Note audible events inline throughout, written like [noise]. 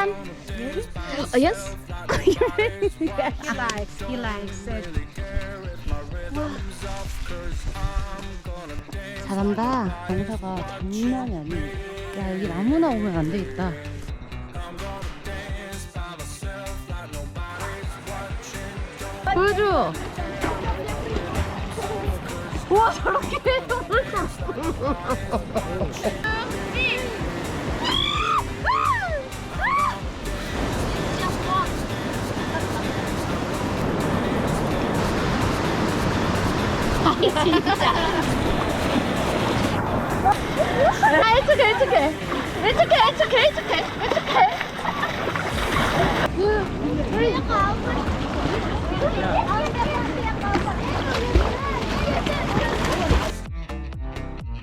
Thailand. Oh, yes. [laughs] He likes, he likes it. 잘한다. 경사가 장난이 아니야. 야 여기 아무나 오면 안 되겠다. 보여줘. 와 저렇게 해 [laughs] 도 아, okay, it's okay, it's okay.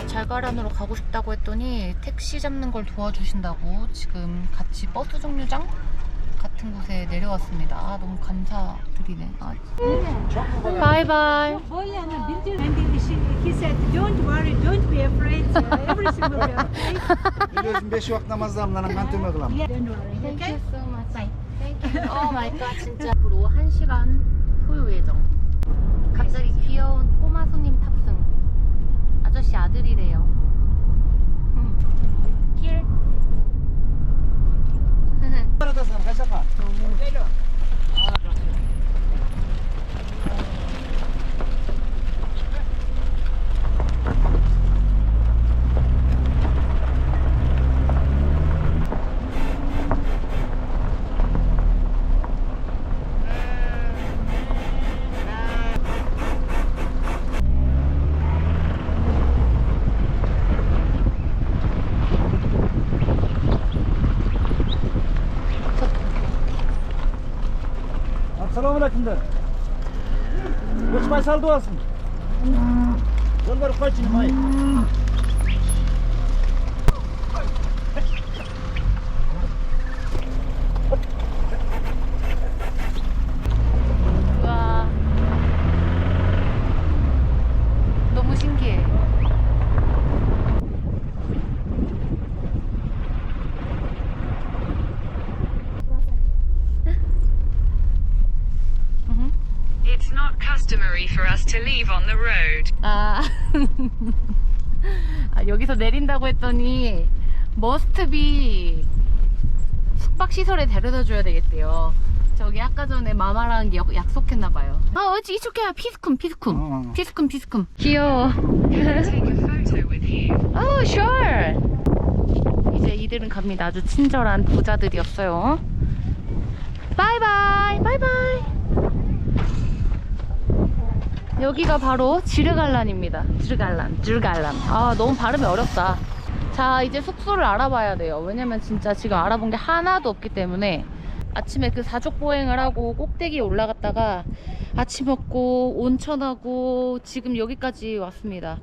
잘가란으로 가고 싶다고 했더니 택시 잡는 걸 도와주신다고 지금 같이 버스 정류장 같은 곳에 내려왔습니다. 아, 너무 감사드리네. 아. And she, he said, don't worry, don't be afraid. uh, Everything will be okay. Biliyorsun beş vakit namazda amlanan kantıma kılam. Yeah, don't worry. Thank Okay? you so much. Thank you. 오 마이 갓 진짜. 앞으로 1시간 소요 예정. 갑자기 귀여운 꼬마 손님 탑승. 아저씨 아들이래요. 음. 길. Kaç saldoasă. Să-l văd cu cine mai e. to leave on the road. 아. [laughs] 아, 여기서 내린다고 했더니 머스트비 숙박 시설에 데려다 줘야 되겠대요. 저기 아까 전에 마마랑 약, 약속했나 봐요. 아, 어찌 이쪽이야. 피스쿰, 피스쿰. 어. 피스쿰, 피스쿰. 귀여워. Take a photo with you. 오, sure. 이제 이들은 갑니다. 아주 친절한 부자들이었어요. 바이바이, 바이바이. 여기가 바로 지르갈란입니다. 지르갈란, 지르갈란. 아, 너무 발음이 어렵다. 자, 이제 숙소를 알아봐야 돼요. 왜냐면 진짜 지금 알아본 게 하나도 없기 때문에 아침에 그 사족 보행을 하고 꼭대기에 올라갔다가 아침 먹고 온천하고 지금 여기까지 왔습니다.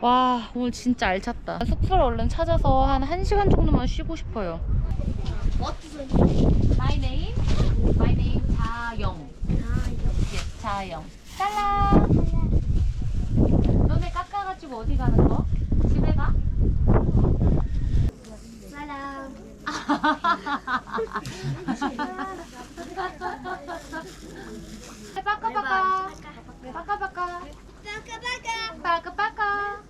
와 오늘 진짜 알찼다 숙소를 얼른 찾아서 한 1시간 정도만 쉬고 싶어요 My name? My name 자영 Yes, 자영 딸라 너네 깎아가지고 어디 가는 거? 집에 가? 빠까빠까 빠까빠까 빠까빠까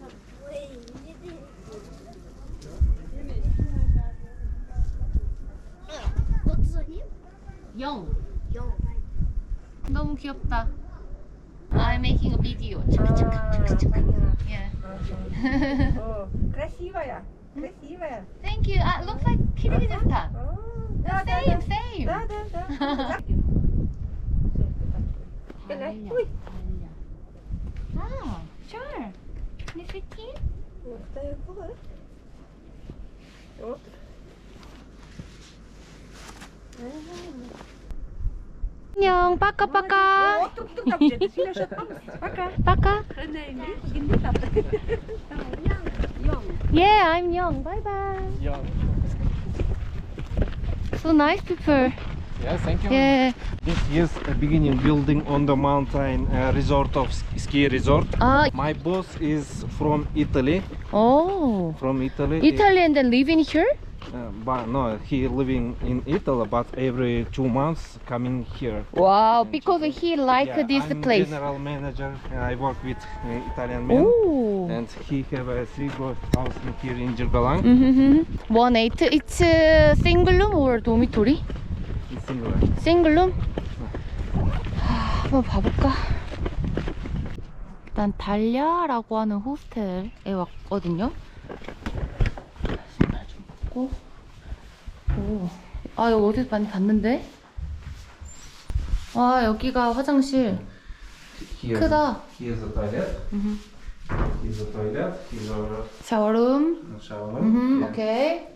영 너무 귀엽다 I'm making a video. Yeah. [laughs] oh, красивая. Красивая. Thank you. Ah, uh, looks like Kyrgyzstan. Да, да, same, same. Да, да, да. Ой. Ah, sure. Не свети. Вот такая вот. Вот. 안녕. paka paka. Yeah, I'm young. Bye bye. So nice people. Yeah, thank you. Yeah. This is a beginning building on the mountain uh, resort of ski resort. Ah. My boss is from Italy. Oh. From Italy. Italy and then living here? Uh, but no, he living in Italy, but every two months coming here. Wow, because he like Yeah, this I'm place. general manager. and I work with uh, Italian man, 오. and he have a three go house in here in Jirgalang. Mm-hmm. One eight. It's a single room or dormitory? It's similar. 싱글 룸? 하, 한번 봐볼까? 일단 달랴라고 하는 호스텔에 왔거든요. 벗고. 오. 아, 여기 어디서 많이 봤는데? 아, 여기가 화장실. Here, 크다. Here's a toilet. Here's a toilet. Here's a 샤워룸. shower. 음, yeah. 오케이.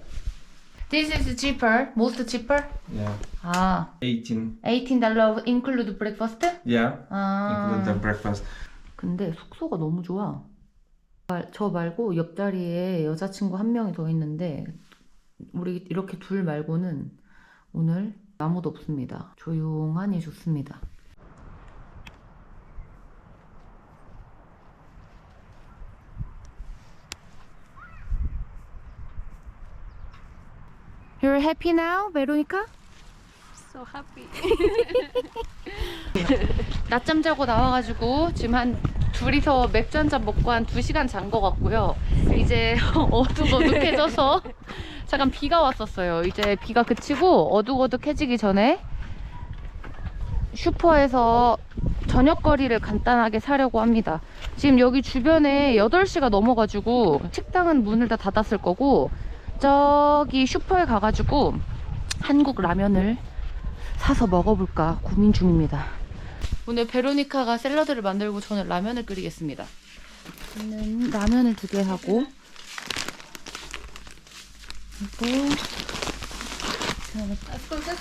This is cheaper. Most cheaper? yeah, 아, 18. $18 include breakfast? Yeah, 아. include the breakfast. 근데 숙소가 너무 좋아. 말- 저 말고 옆자리에 여자친구 한 명이 더 있는데 우리 이렇게 둘 말고는 오늘 아무도 없습니다. 조용하니 좋습니다. You're happy now, 베로니카? So happy. [laughs] 낮잠 자고 나와가지고 지금 한 둘이서 맥주 한 잔 먹고 한두 시간 잔것 같고요. 이제 [laughs] 어둑어둑해져서 [laughs] 잠깐 비가 왔었어요. 이제 비가 그치고 어둑어둑해지기 전에 슈퍼에서 저녁거리를 간단하게 사려고 합니다. 지금 여기 주변에 8시가 넘어가지고 식당은 문을 다 닫았을 거고 저기 슈퍼에 가가지고 한국 라면을 사서 먹어볼까 고민 중입니다. 오늘 베로니카가 샐러드를 만들고 저는 라면을 끓이겠습니다. 저는 라면을 두 개 하고 그리고 그다음에 Сколько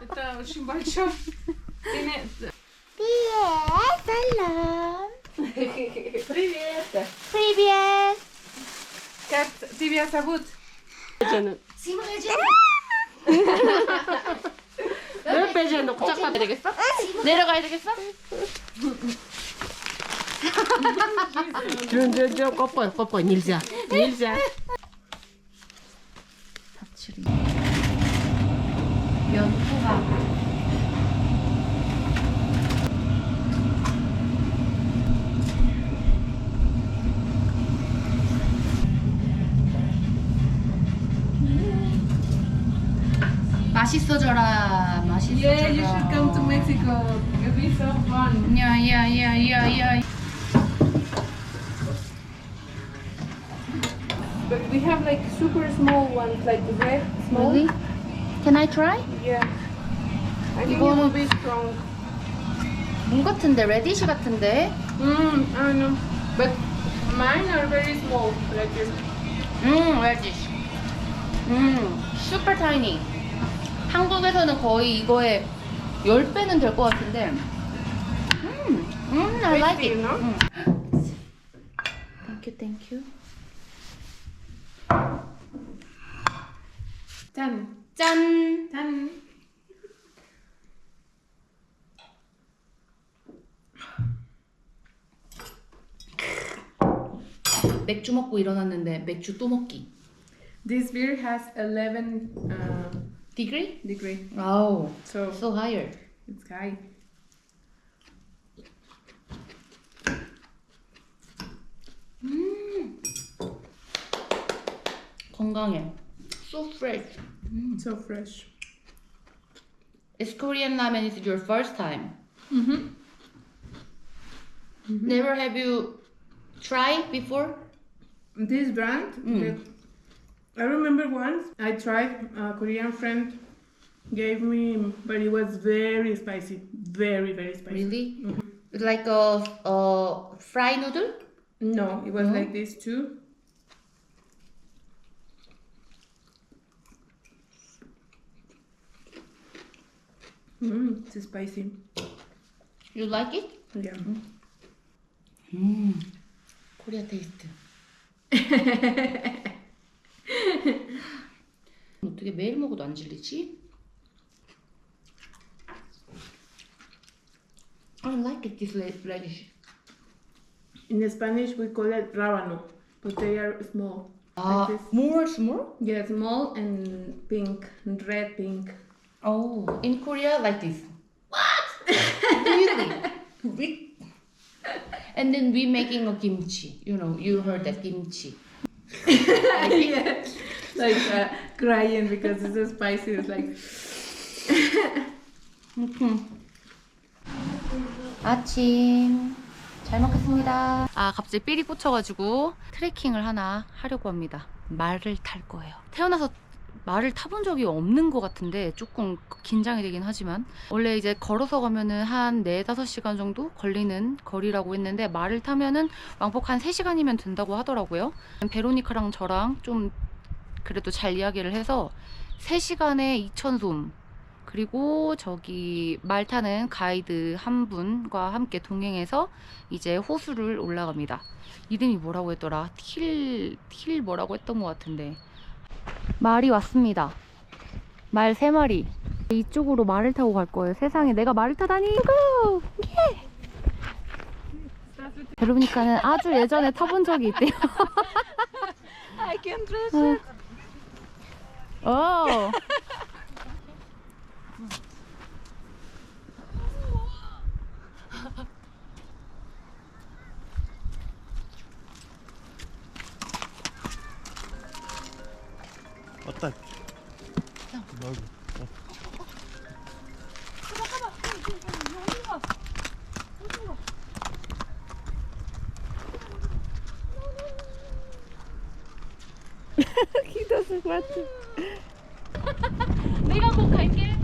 Это очень большой. 살람 Привет. 프리비에스 Как тебя зовут? 몇 배제 놓고 짝가야 되겠어? 내려가야 되겠어? Джон-джон-джон, копай, копай, нельзя. Нельзя. 닭치리 맛있어져라 맛있어져라 Yeah, you should come to Mexico. It'll be so fun. 야야야야야 But we have like super small ones, like red small. Really? Can I try? Yeah. I think it 이거는- will be strong. 무 같은데 레디쉬 같은데 Mm, I don't know. But mine are very small, like this. 음, 레디쉬. 음, 슈퍼 타이니. 한국에서는 거의 이거의 10배는 될 것 같은데. 음, 음, I like it. 음. Thank you, thank you. Ten. 짠! Ten. 맥주 먹고 일어났는데 맥주 또 먹기. This beer has 11 uh, Degree? degree, 아우, so so higher. it's high. 건강해. So fresh. So fresh. Is Korean ramen is your first time? Mm-hmm. Never have you tried before? This brand, that I remember once I tried a Korean friend gave me, but it was very spicy, very very spicy. Really? Mm -hmm. Like a, a fried noodle? No, it was no. like this too. Mm, it's spicy. You like it? Yeah. Mm. mm. Korea taste. [laughs] 어떻게 매일 먹어도 안 질리지? I like it, this le- radish. In Spanish, we call it rábano, but they are small. 아, Like this. more small? Yeah, small and pink, red pink. Oh, in Korea like this. What? [laughs] really? Re- and then we making a kimchi. You know, you heard that kimchi. [laughs] yeah, Like uh, crying because it's so spicy. It's like [laughs] 아침 잘 먹겠습니다. 아 갑자기 삘이 꽂혀가지고 트레킹을 하나 하려고 합니다. 말을 탈 거예요. 태어나서 말을 타본 적이 없는 것 같은데 조금 긴장이 되긴 하지만 원래 이제 걸어서 가면은 한 4, 5시간 정도 걸리는 거리라고 했는데 말을 타면은 왕복 한 3시간이면 된다고 하더라고요. 베로니카랑 저랑 좀 그래도 잘 이야기를 해서 3시간에 2,000솜 그리고 저기 말 타는 가이드 한 분과 함께 동행해서 이제 호수를 올라갑니다. 이름이 뭐라고 했더라? 틸, 틸 뭐라고 했던 것 같은데. 말이 왔습니다. 말세 마리. 이쪽으로 말을 타고 갈 거예요. 세상에 내가 말을 타다니. 고! 예! 베로니카는 아주 예전에 타본 적이 있대요. [laughs] I can dress 어. 왔다. 내가 곧 갈게.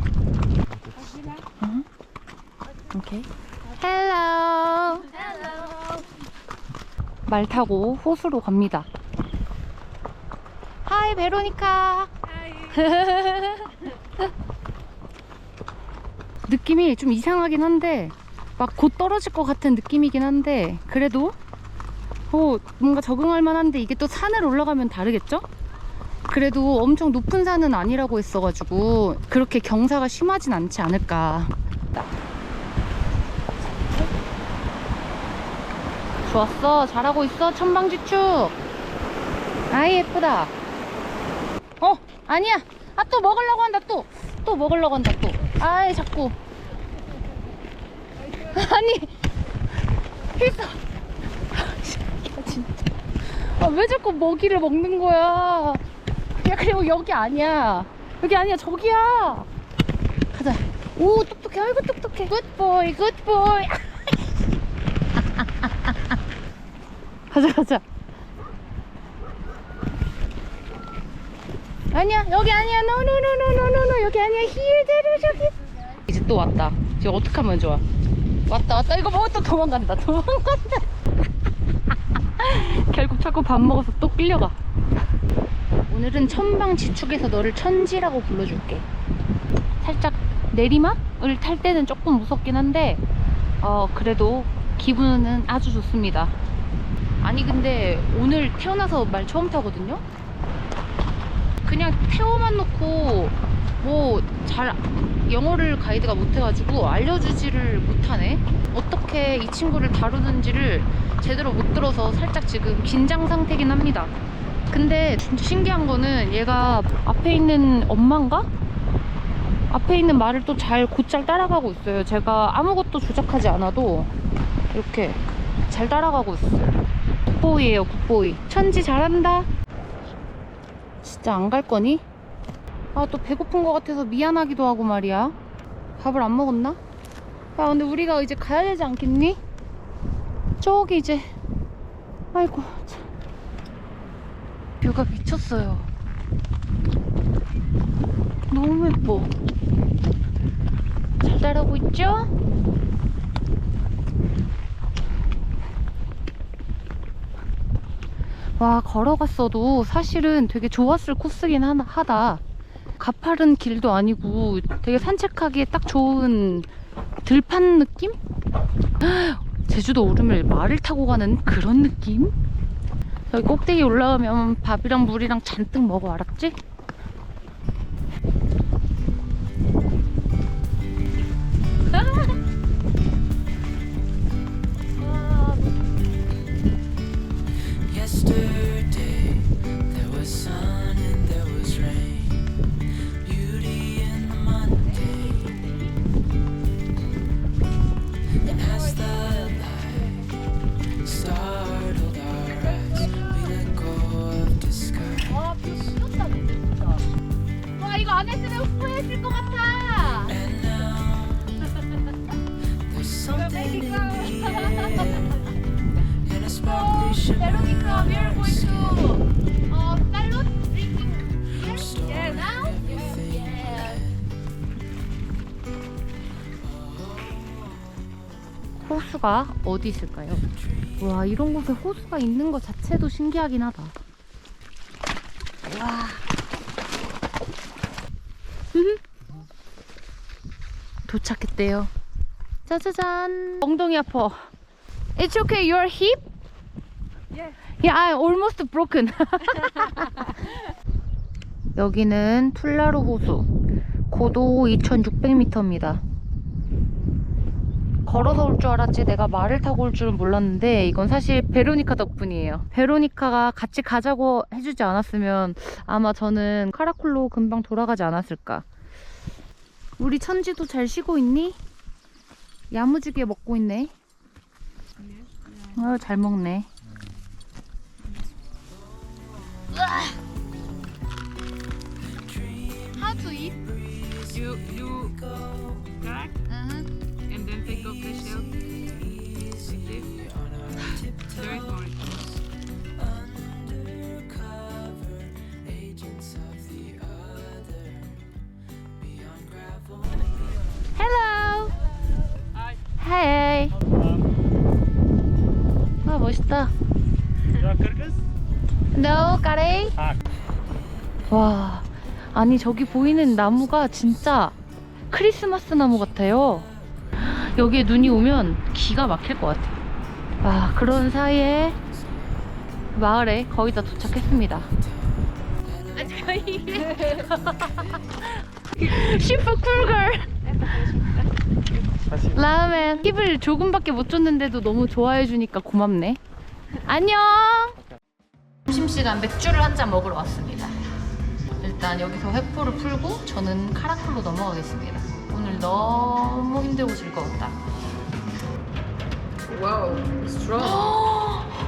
오케이. 헬로. 말 타고 호수로 갑니다. 하이 베로니카. [laughs] 느낌이 좀 이상하긴 한데 막 곧 떨어질 것 같은 느낌이긴 한데 그래도 어, 뭔가 적응할 만한데 이게 또 산을 올라가면 다르겠죠? 그래도 엄청 높은 산은 아니라고 했어가지고 그렇게 경사가 심하진 않지 않을까. 좋았어. 잘하고 있어. 천방지축. 아이 예쁘다. 어 아니야. 아 또 먹으려고 한다 또. 또 먹으려고 한다 또. 아이 자꾸. [laughs] 아니 필사. 야 [laughs] 진짜. 아, 왜 자꾸 먹이를 먹는 거야? 야 그리고 여기 아니야 여기 아니야 저기야 가자 오 똑똑해 아이고 똑똑해 굿보이 굿보이 [laughs] 가자 가자. 아니야 여기 아니야. 노노노노노노 여기 아니야. 히에데르 저기. 이제 또 왔다. 지금 어떻게 하면 좋아? 왔다 왔다. 이거 뭐또 도망간다. [laughs] 도망간다. [laughs] 결국 자꾸 밥 먹어서 또 끌려가. 오늘은 천방지축에서 너를 천지라고 불러줄게. 살짝 내리막을 탈 때는 조금 무섭긴 한데, 어, 그래도 기분은 아주 좋습니다. 아니, 근데 오늘 태어나서 말 처음 타거든요? 그냥 태워만 놓고, 뭐, 잘, 영어를 가이드가 못해가지고 알려주지를 못하네? 어떻게 이 친구를 다루는지를 제대로 못 들어서 살짝 지금 긴장 상태긴 합니다. 근데 진짜 신기한 거는 얘가 앞에 있는 엄마인가? 앞에 있는 말을 또 잘 곧잘 따라가고 있어요. 제가 아무것도 조작하지 않아도 이렇게 잘 따라가고 있어요. 굿보이에요, 굿보이. 천지 잘한다. 진짜 안 갈 거니? 아, 또 배고픈 것 같아서 미안하기도 하고 말이야. 밥을 안 먹었나? 야, 근데 우리가 이제 가야 되지 않겠니? 저기 이제. 아이고, 참. 뷰가 미쳤어요. 너무 예뻐. 잘 따라오고 있죠? 와, 걸어갔어도 사실은 되게 좋았을 코스긴 하- 하다. 가파른 길도 아니고 되게 산책하기에 딱 좋은 들판 느낌? [gasps] 제주도 오름을 말을 타고 가는 그런 느낌? 여기 꼭대기 올라가면 밥이랑 물이랑 잔뜩 먹어 알았지? Veronica, we are going to uh, yeah. 호수가 어디 있을까요? 와 이런 곳에 호수가 있는 것 자체도 신기하긴 하다. 와. 음. 도착했대요. 짜자잔. 엉덩이 아파. It's okay. Your hip? Yeah. Yeah, I'm almost broken. [laughs] 여기는 툴라루 호수. 고도 2,600m입니다. 걸어서 올 줄 알았지 내가 말을 타고 올 줄은 몰랐는데 이건 사실 베로니카 덕분이에요. 베로니카가 같이 가자고 해주지 않았으면 아마 저는 카라콜로 금방 돌아가지 않았을까. 우리 천지도 잘 쉬고 있니? 야무지게 먹고 있네. 어, 잘 먹네. How to eat? You you crack Uh-huh. and then take off the shell. This. Very sorry. 오케이? 와, 아니 저기 보이는 나무가 진짜 크리스마스 나무 같아요. 여기에 눈이 오면 기가 막힐 것 같아요. 아, 그런 사이에 마을에 거의 다 도착했습니다. 저희 [laughs] 슈퍼 쿨걸 라멘 팁을 조금밖에 못 줬는데도 너무 좋아해 주니까 고맙네 안녕 점심시간 맥주를 한 잔 먹으러 왔습니다. 일단 여기서 회포를 풀고 저는 카라콜로 넘어가겠습니다. 오늘 너무 힘들고 즐거웠다. Wow, strong. [gasps]